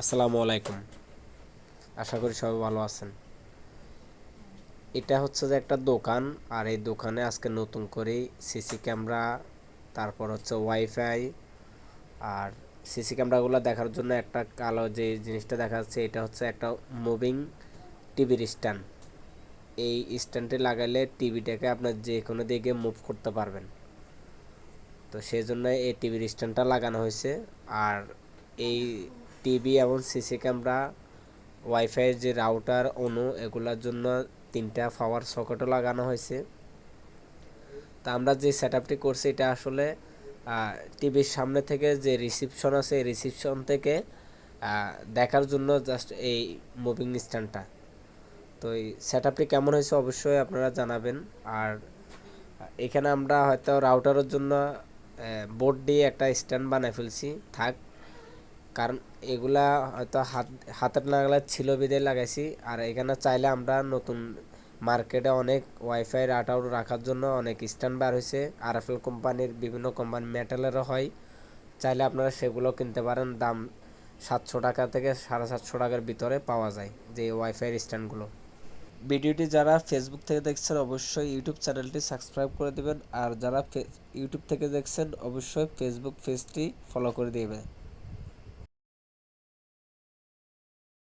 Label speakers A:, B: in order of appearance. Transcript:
A: আসসালামু আলাইকুম। আশা করি সবাই ভালো আছেন। এটা হচ্ছে যে একটা দোকান, আর এই দোকানে আজকে নতুন করে সিসি ক্যামেরা, তারপর হচ্ছে ওয়াইফাই আর সিসি ক্যামেরাগুলো দেখার জন্য একটা কালো যে জিনিসটা দেখা যাচ্ছে, এটা হচ্ছে একটা মুভিং টিভির স্ট্যান্ড এই স্ট্যান্ডটি লাগালে টিভিটাকে আপনার যে কোনো দিকে মুভ করতে পারবেন। তো সেই জন্য এই টিভির স্ট্যান্ডটা লাগানো হয়েছে, আর এই টিভি এবং সিসি ক্যামেরা ওয়াইফাইয়ের যে রাউটার, অনু এগুলোর জন্য তিনটা পাওয়ার সকেটও লাগানো হয়েছে। তা আমরা যে সেট আপটি করছি এটা আসলে টিভির সামনে থেকে যে রিসিপশন আছে, এই রিসিপশন থেকে দেখার জন্য জাস্ট এই মুভিং স্ট্যান্ডটা। তো এই সেট আপটি কেমন হয়েছে অবশ্যই আপনারা জানাবেন। আর এখানে আমরা হয়তো রাউটারের জন্য বোর্ড দিয়ে একটা স্ট্যান্ড বানিয়ে ফেলছি। থাক, কারণ এগুলা হয়তো হাত হাতের নাগালে ছিল বিদে লাগাইছি। আর এখানে চাইলে আমরা নতুন মার্কেটে অনেক ওয়াইফাই রাউটার রাখার জন্য অনেক স্ট্যান্ড বার হয়েছে আর এফ এল কোম্পানির বিভিন্ন কোম্পানি মেটালেরও হয়। চাইলে আপনারা সেগুলো কিনতে পারেন। দাম সাতশো টাকা থেকে সাড়ে সাতশো টাকার ভিতরে পাওয়া যায় যে ওয়াইফাইয়ের স্ট্যান্ডগুলো ভিডিওটি যারা ফেসবুক থেকে দেখছেন, অবশ্যই ইউটিউব চ্যানেলটি সাবস্ক্রাইব করে দেবেন। আর যারা ইউটিউব থেকে দেখছেন, অবশ্যই ফেসবুক পেজটি ফলো করে দেবেন।